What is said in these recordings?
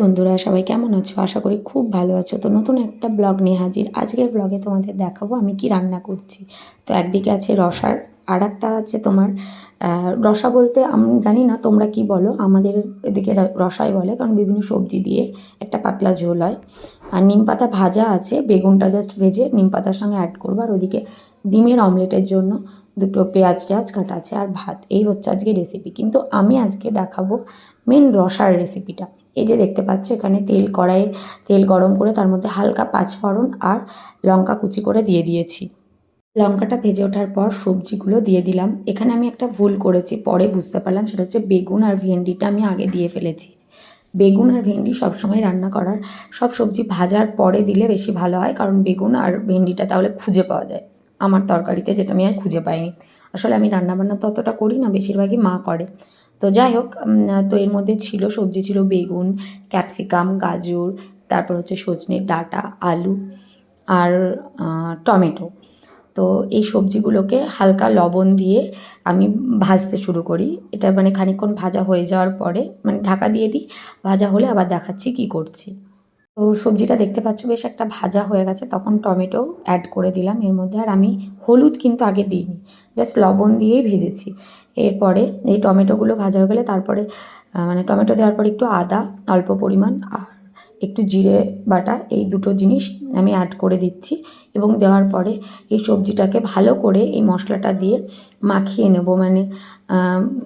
বন্ধুরা, সবাই কেমন আছো? আশা করি খুব ভালো আছো। তো নতুন একটা ব্লগ নিয়ে হাজির। আজকের ব্লগে তোমাদের দেখাবো আমি কি রান্না করছি। তো একদিকে আছে রসার আর একটা আছে তোমার রসা বলতে আমি, জানি না তোমরা কি বলো। আমাদের এদিকে রসাই বলে, কারণ বিভিন্ন সবজি দিয়ে একটা পাতলা ঝোল হয়। আর নিম পাতা ভাজা আছে, বেগুনটা জাস্ট ভেজে নিম পাতার সঙ্গে অ্যাড করব। আর ওদিকে ডিমের অমলেটের জন্য দুটো পেঁয়াজ টেয়াজ কাটা আছে আর ভাত। এই হচ্ছে আজকে রেসিপি কিন্তু আমি আজকে দেখাবো মেন রসার রেসিপিটা এই যে দেখতে পাচ্ছ, এখানে তেল কড়াইয়ে তেল গরম করে তার মধ্যে হালকা পাঁচফোড়ন আর লঙ্কা কুচি করে দিয়ে দিয়েছি। লঙ্কাটা ভেজে ওঠার পর সবজিগুলো দিয়ে দিলাম। এখানে আমি একটা ভুল করেছি, পরে বুঝতে পারলাম, সেটা হচ্ছে বেগুন আর ভেন্ডিটা আমি আগে দিয়ে ফেলেছি। বেগুন আর ভেন্ডি সবসময় রান্না করার, সব সবজি ভাজার পরে দিলে বেশি ভালো হয়, কারণ বেগুন আর ভেন্ডিটা তাহলে খুঁজে পাওয়া যায়। আমার তরকারিতে যেটা আমি আর খুঁজে পাইনি। আসলে আমি রান্নাবান্না তো অতটা করি না, বেশিরভাগই মা করে। তো যাই হোক তো এর মধ্যে ছিল, সবজি ছিল বেগুন, ক্যাপসিকাম, গাজর, তারপর হচ্ছে সজনের ডাঁটা, আলু আর টমেটো। তো এই সবজিগুলোকে হালকা লবণ দিয়ে আমি ভাজতে শুরু করি। এটা মানে খানিকক্ষণ ভাজা হয়ে যাওয়ার পরে মানে ঢাকা দিয়ে দিই, ভাজা হলে আবার দেখাচ্ছি কি করছি। তো সবজিটা দেখতে পাচ্ছ বেশ একটা ভাজা হয়ে গেছে। তখন টমেটো অ্যাড করে দিলাম। এর মধ্যে আর আমি হলুদ কিন্তু আগে দিইনি। জাস্ট লবণ দিয়েই ভেজেছি। এরপরে এই টমেটোগুলো ভাজা হয়ে গেলে তারপরে মানে টমেটো দেওয়ার পরে একটু আদা, অল্প পরিমাণ আর একটু জিরে বাটা, এই দুটো জিনিস আমি অ্যাড করে দিচ্ছি। এবং দেওয়ার পরে এই সবজিটাকে ভালো করে এই মশলাটা দিয়ে মাখিয়ে নেব। মানে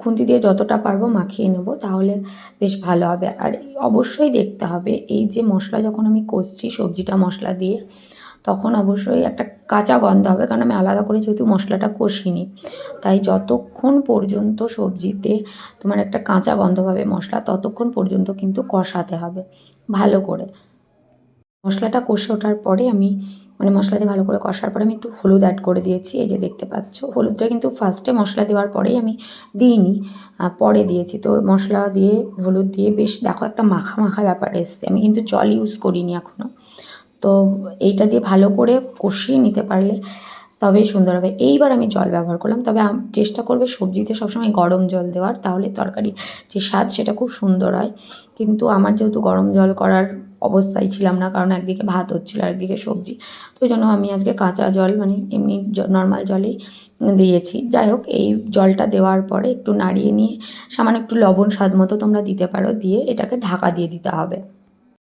খুন্তি দিয়ে যতটা পারব মাখিয়ে নেব, তাহলে বেশ ভালো হবে। আর অবশ্যই দেখতে হবে, এই যে মশলা যখন আমি কষছি সবজিটা মশলা দিয়ে, তখন অবশ্যই একটা কাঁচা গন্ধ হবে, কারণ আমি আলাদা করে যেহেতু মশলাটা কষিনি, তাই যতক্ষণ পর্যন্ত সবজিতে তোমার একটা কাঁচা গন্ধ পাবে মশলা, ততক্ষণ পর্যন্ত কিন্তু কষাতে হবে ভালো করে। মশলাটা কষে ওঠার পরে আমি মানে মশলা দিয়ে ভালো করে কষার পরে আমি একটু হলুদ অ্যাড করে দিয়েছি, এই যে দেখতে পাচ্ছ। হলুদটা কিন্তু ফার্স্টে মশলা দেওয়ার পরেই আমি দিইনি পরে দিয়েছি। তো মশলা দিয়ে, হলুদ দিয়ে বেশ দেখো একটা মাখা মাখা ব্যাপার এসছে। আমি কিন্তু জল ইউজ করিনি এখনও তো এইটা দিয়ে ভালো করে কষিয়ে নিতে পারলে তবেই সুন্দর হবে। এইবার আমি জল ব্যবহার করলাম। তবে চেষ্টা করবে সবজিতে সবসময় গরম জল দেওয়ার। তাহলে তরকারি যে স্বাদ সেটা খুব সুন্দর হয়। কিন্তু আমার যেহেতু গরম জল করার অবস্থায় ছিলাম না, কারণ একদিকে ভাত হচ্ছিল একদিকে সবজি। তো ওই জন্য আমি আজকে কাঁচা জল মানে এমনি নর্মাল জলেই দিয়েছি। যাই হোক, এই জলটা দেওয়ার পরে একটু নাড়িয়ে নিয়ে, সামান্য একটু লবণ স্বাদ মতো তোমরা দিতে পারো। দিয়ে এটাকে ঢাকা দিয়ে দিতে হবে।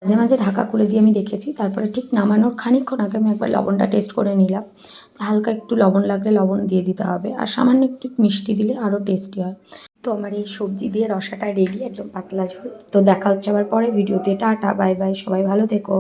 মাঝে মাঝে ঢাকা খুলে দিয়ে আমি দেখেছি, তারপরে ঠিক নামানোর খানিকক্ষণ আগে আমি একবার লবণটা টেস্ট করে নিলাম। হালকা একটু লবণ লাগলে লবণ দিয়ে দিতে হবে, আর সামান্য একটু মিষ্টি দিলে আরও টেস্টি হয়। তো আমার এই সবজি দিয়ে রসাটা রেডি একদম পাতলা ঝোল। তো দেখা হচ্ছে আবার পরে ভিডিওতে, টাটা বাই বাই সবাই ভালো থেকো।